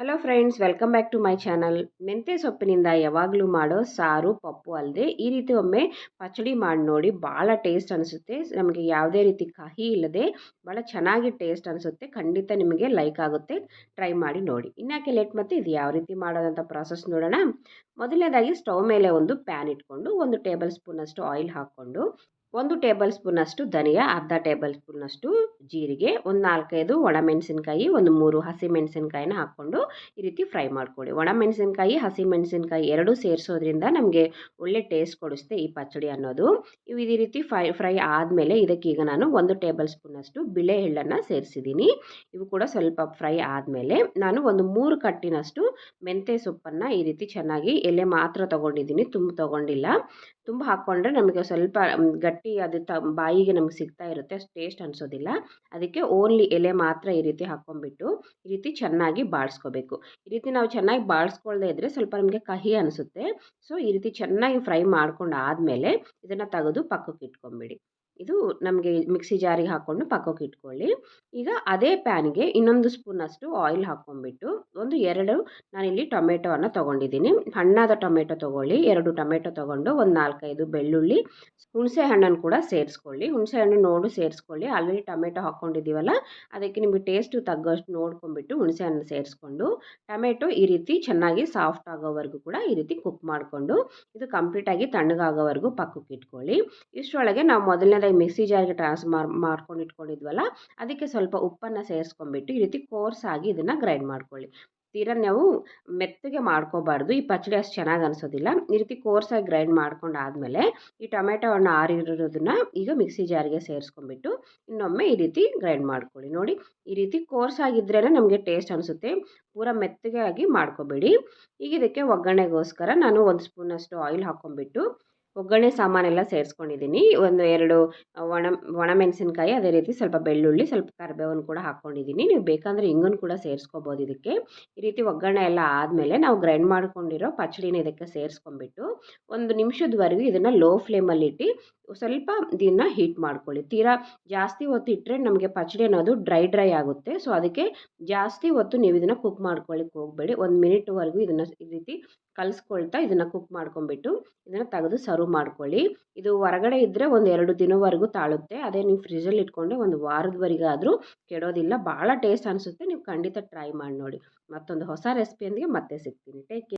Hello friends welcome back to my channel ಮೆಂತ್ಯ ಸೊಪ್ಪಿನಿಂದ ಯಾವಾಗಲೂ ಮಾಡೋ ಸಾರು, ಪಪ್ಪು ಅಲ್ಲದೆ ಈ ರೀತಿ ಒಮ್ಮೆ ಪಚಡಿ ಮಾಡಿ ನೋಡಿ ಭಾಳ ಟೇಸ್ಟ್ ಅನಿಸುತ್ತೆ. ನಮಗೆ ಯಾವುದೇ ರೀತಿ ಕಹಿ ಇಲ್ಲದೆ ಭಾಳ ಚೆನ್ನಾಗಿ ಟೇಸ್ಟ್ ಅನಿಸುತ್ತೆ. ಖಂಡಿತ ನಿಮಗೆ ಲೈಕ್ ಆಗುತ್ತೆ. ಟ್ರೈ ಮಾಡಿ ನೋಡಿ. ಇನ್ಯಾಕೆ ಲೇಟ್ ಮತ್ತು ಇದು ಯಾವ ರೀತಿ ಮಾಡೋದಂಥ ಪ್ರಾಸೆಸ್ ನೋಡೋಣ. ಮೊದಲನೇದಾಗಿ ಸ್ಟವ್ ಮೇಲೆ ಒಂದು ಪ್ಯಾನ್ ಇಟ್ಕೊಂಡು ಒಂದು ಟೇಬಲ್ ಸ್ಪೂನಷ್ಟು ಆಯಿಲ್ ಹಾಕ್ಕೊಂಡು ಒಂದು ಟೇಬಲ್ ಸ್ಪೂನಷ್ಟು ಧನಿಯಾ, ಅರ್ಧ ಟೇಬಲ್ ಸ್ಪೂನಷ್ಟು ಜೀರಿಗೆ, ಒಂದು ನಾಲ್ಕೈದು ಒಣಮೆಣಸಿನ್ಕಾಯಿ, ಒಂದು ಮೂರು ಹಸಿಮೆಣಸಿನ್ಕಾಯಿನ ಹಾಕ್ಕೊಂಡು ಈ ರೀತಿ ಫ್ರೈ ಮಾಡ್ಕೊಳ್ಳಿ. ಒಣಮೆಣಸಿನ್ಕಾಯಿ, ಹಸಿಮೆಣಸಿನ್ಕಾಯಿ ಎರಡೂ ಸೇರಿಸೋದ್ರಿಂದ ನಮಗೆ ಒಳ್ಳೆ ಟೇಸ್ಟ್ ಕೊಡಿಸುತ್ತೆ ಈ ಪಚ್ಚಡಿ ಅನ್ನೋದು. ಇವು ಇದೇ ರೀತಿ ಫ್ರೈ ಫ್ರೈ ಆದಮೇಲೆ ಇದಕ್ಕೀಗ ನಾನು ಒಂದು ಟೇಬಲ್ ಸ್ಪೂನಷ್ಟು ಬಿಳೆ ಎಳ್ಳನ್ನು ಸೇರಿಸಿದ್ದೀನಿ. ಇವು ಕೂಡ ಸ್ವಲ್ಪ ಫ್ರೈ ಆದಮೇಲೆ ನಾನು ಒಂದು ಮೂರು ಕಟ್ಟಿನಷ್ಟು ಮೆಂತ್ಯ ಸೊಪ್ಪನ್ನು ಈ ರೀತಿ ಚೆನ್ನಾಗಿ ಎಲೆ ಮಾತ್ರ ತೊಗೊಂಡಿದ್ದೀನಿ, ತುಂಬ ತೊಗೊಂಡಿಲ್ಲ. ತುಂಬ ಹಾಕ್ಕೊಂಡ್ರೆ ನಮಗೆ ಸ್ವಲ್ಪ ಗಟ್ಟಿ ಅದು ತ ಬಾಯಿಗೆ ನಮ್ಗೆ ಸಿಗ್ತಾ ಇರುತ್ತೆ ಟೇಸ್ಟ್ ಅನಿಸೋದಿಲ್ಲ. ಅದಕ್ಕೆ ಓನ್ಲಿ ಎಲೆ ಮಾತ್ರ ಈ ರೀತಿ ಹಾಕ್ಕೊಂಡ್ಬಿಟ್ಟು ಈ ರೀತಿ ಚೆನ್ನಾಗಿ ಬಾಡಿಸ್ಕೋಬೇಕು ಈ ರೀತಿ ನಾವು ಚೆನ್ನಾಗಿ ಬಾಡಿಸ್ಕೊಳ್ದೇ ಇದ್ದರೆ ಸ್ವಲ್ಪ ನಮಗೆ ಕಹಿ ಅನಿಸುತ್ತೆ. ಸೊ, ಈ ರೀತಿ ಚೆನ್ನಾಗಿ ಫ್ರೈ ಮಾಡ್ಕೊಂಡು ಆದಮೇಲೆ ಇದನ್ನು ತೆಗೆದು ಪಕ್ಕಕ್ಕೆ ಇಟ್ಕೊಂಬಿಡಿ. ಇದು ನಮಗೆ ಮಿಕ್ಸಿ ಜಾರಿಗೆ ಹಾಕ್ಕೊಂಡು ಪಕ್ಕಕ್ಕೆ ಇಟ್ಕೊಳ್ಳಿ. ಈಗ ಅದೇ ಪ್ಯಾನ್ಗೆ ಇನ್ನೊಂದು ಸ್ಪೂನಷ್ಟು ಆಯಿಲ್ ಹಾಕ್ಕೊಂಡ್ಬಿಟ್ಟು ಒಂದು ಎರಡು, ನಾನಿಲ್ಲಿ ಟೊಮೆಟೊವನ್ನು ತೊಗೊಂಡಿದ್ದೀನಿ. ಹಣ್ಣಾದ ಟೊಮೆಟೊ ತೊಗೊಳ್ಳಿ. ಎರಡು ಟೊಮೆಟೊ ತೊಗೊಂಡು ಒಂದು ನಾಲ್ಕೈದು ಬೆಳ್ಳುಳ್ಳಿ, ಹುಣಸೆ ಹಣ್ಣನ್ನು ಕೂಡ ಸೇರಿಸ್ಕೊಳ್ಳಿ. ಹುಣಸೆ ಹಣ್ಣು ನೋಡು ಸೇರಿಸ್ಕೊಳ್ಳಿ. ಆಲ್ರೆಡಿ ಟೊಮೆಟೊ ಹಾಕ್ಕೊಂಡಿದ್ದೀವಲ್ಲ, ಅದಕ್ಕೆ ನಿಮಗೆ ಟೇಸ್ಟು ತಗ್ಗೋಷ್ಟು ನೋಡ್ಕೊಂಡ್ಬಿಟ್ಟು ಹುಣಸೆ ಹಣ್ಣು ಸೇರಿಸ್ಕೊಂಡು ಟೊಮೆಟೊ ಈ ರೀತಿ ಚೆನ್ನಾಗಿ ಸಾಫ್ಟ್ ಆಗೋವರೆಗೂ ಕೂಡ ಈ ರೀತಿ ಕುಕ್ ಮಾಡಿಕೊಂಡು, ಇದು ಕಂಪ್ಲೀಟಾಗಿ ತಣ್ಣಗಾಗೋವರೆಗೂ ಪಕ್ಕಕ್ಕೆ ಇಟ್ಕೊಳ್ಳಿ. ಇಷ್ಟರೊಳಗೆ ನಾವು ಮೊದಲನೇದಾಗಿ ಮಿಕ್ಸಿ ಜಾರಿಗೆ ಟ್ರಾನ್ಸ್ಫರ್ ಮಾಡ್ಕೊಂಡು ಇಟ್ಕೊಂಡಿದ್ವಲ್ಲ, ಅದಕ್ಕೆ ಸ್ವಲ್ಪ ಉಪ್ಪನ್ನು ಸೇರಿಸ್ಕೊಂಡ್ಬಿಟ್ಟು ಈ ರೀತಿ ಕೋರ್ಸ್ ಆಗಿ ಇದನ್ನು ಗ್ರೈಂಡ್ ಮಾಡ್ಕೊಳ್ಳಿ. ತೀರಾ ನಾವು ಮೆತ್ತಗೆ ಮಾಡ್ಕೋಬಾರ್ದು, ಈ ಪಚಡಿ ಅಷ್ಟು ಚೆನ್ನಾಗಿ ಅನಿಸೋದಿಲ್ಲ. ಈ ರೀತಿ ಕೋರ್ಸಾಗಿ ಗ್ರೈಂಡ್ ಮಾಡ್ಕೊಂಡು ಆದಮೇಲೆ ಈ ಟೊಮೆಟೊ ಹಣ್ಣು ಆರಿರೋದನ್ನು ಈಗ ಮಿಕ್ಸಿ ಜಾರಿಗೆ ಸೇರಿಸ್ಕೊಂಡ್ಬಿಟ್ಟು ಇನ್ನೊಮ್ಮೆ ಈ ರೀತಿ ಗ್ರೈಂಡ್ ಮಾಡ್ಕೊಳ್ಳಿ. ನೋಡಿ, ಈ ರೀತಿ ಕೋರ್ಸ್ ಆಗಿದ್ರೇ ನಮಗೆ ಟೇಸ್ಟ್ ಅನಿಸುತ್ತೆ. ಪೂರ ಮೆತ್ತಗೆ ಆಗಿ ಮಾಡ್ಕೋಬೇಡಿ. ಈಗ ಇದಕ್ಕೆ ಒಗ್ಗರಣೆಗೋಸ್ಕರ ನಾನು ಒಂದು ಸ್ಪೂನಷ್ಟು ಆಯಿಲ್ ಹಾಕ್ಕೊಂಬಿಟ್ಟು ಒಗ್ಗರಣೆ ಸಾಮಾನೆಲ್ಲ ಸೇರಿಸ್ಕೊಂಡಿದ್ದೀನಿ. ಒಂದು ಎರಡು ಒಣ ಒಣಮೆಣಸಿನ್ಕಾಯಿ ಅದೇ ರೀತಿ ಸ್ವಲ್ಪ ಬೆಳ್ಳುಳ್ಳಿ, ಸ್ವಲ್ಪ ಕರಿಬೇವನ್ನು ಕೂಡ ಹಾಕ್ಕೊಂಡಿದ್ದೀನಿ. ನೀವು ಬೇಕಂದರೆ ಹಿಂಗನ್ನು ಕೂಡ ಸೇರಿಸ್ಕೋಬೋದು ಇದಕ್ಕೆ. ಈ ರೀತಿ ಒಗ್ಗರಣೆ ಎಲ್ಲ ಆದಮೇಲೆ ನಾವು ಗ್ರೈಂಡ್ ಮಾಡ್ಕೊಂಡಿರೋ ಪಚಡಿನ ಇದಕ್ಕೆ ಸೇರಿಸ್ಕೊಂಡ್ಬಿಟ್ಟು ಒಂದು ನಿಮಿಷದವರೆಗೂ ಇದನ್ನು ಲೋ ಫ್ಲೇಮಲ್ಲಿಟ್ಟು ಸ್ವಲ್ಪ ದಿನ ಹೀಟ್ ಮಾಡ್ಕೊಳ್ಳಿ. ತೀರಾ ಜಾಸ್ತಿ ಹೊತ್ತು ಇಟ್ಟರೆ ನಮಗೆ ಪಚಡಿ ಅನ್ನೋದು ಡ್ರೈ ಡ್ರೈ ಆಗುತ್ತೆ. ಸೊ, ಅದಕ್ಕೆ ಜಾಸ್ತಿ ಹೊತ್ತು ನೀವು ಇದನ್ನು ಕುಕ್ ಮಾಡ್ಕೊಳ್ಳಿಕ್ಕೆ ಹೋಗಬೇಡಿ. ಒಂದು ಮಿನಿಟ್ವರೆಗೂ ಇದನ್ನು ಈ ರೀತಿ ಕಲಿಸ್ಕೊಳ್ತಾ ಇದನ್ನು ಕುಕ್ ಮಾಡ್ಕೊಂಬಿಟ್ಟು ಇದನ್ನು ತೆಗೆದು ಸರ್ವ್ ಮಾಡ್ಕೊಳ್ಳಿ. ಇದು ಹೊರಗಡೆ ಇದ್ದರೆ ಒಂದು ಎರಡು ದಿನವರೆಗೂ ತಾಳುತ್ತೆ. ಅದೇ ನೀವು ಫ್ರಿಜ್ಜಲ್ಲಿ ಇಟ್ಕೊಂಡೆ ಒಂದು ವಾರದವರೆಗಾದರೂ ಕೆಡೋದಿಲ್ಲ. ಭಾಳ ಟೇಸ್ಟ್ ಅನಿಸುತ್ತೆ. ನೀವು ಖಂಡಿತ ಟ್ರೈ ಮಾಡಿ ನೋಡಿ. ಮತ್ತೊಂದು ಹೊಸ ರೆಸಿಪಿಯೊಂದಿಗೆ ಮತ್ತೆ ಸಿಗ್ತೀನಿ. Take care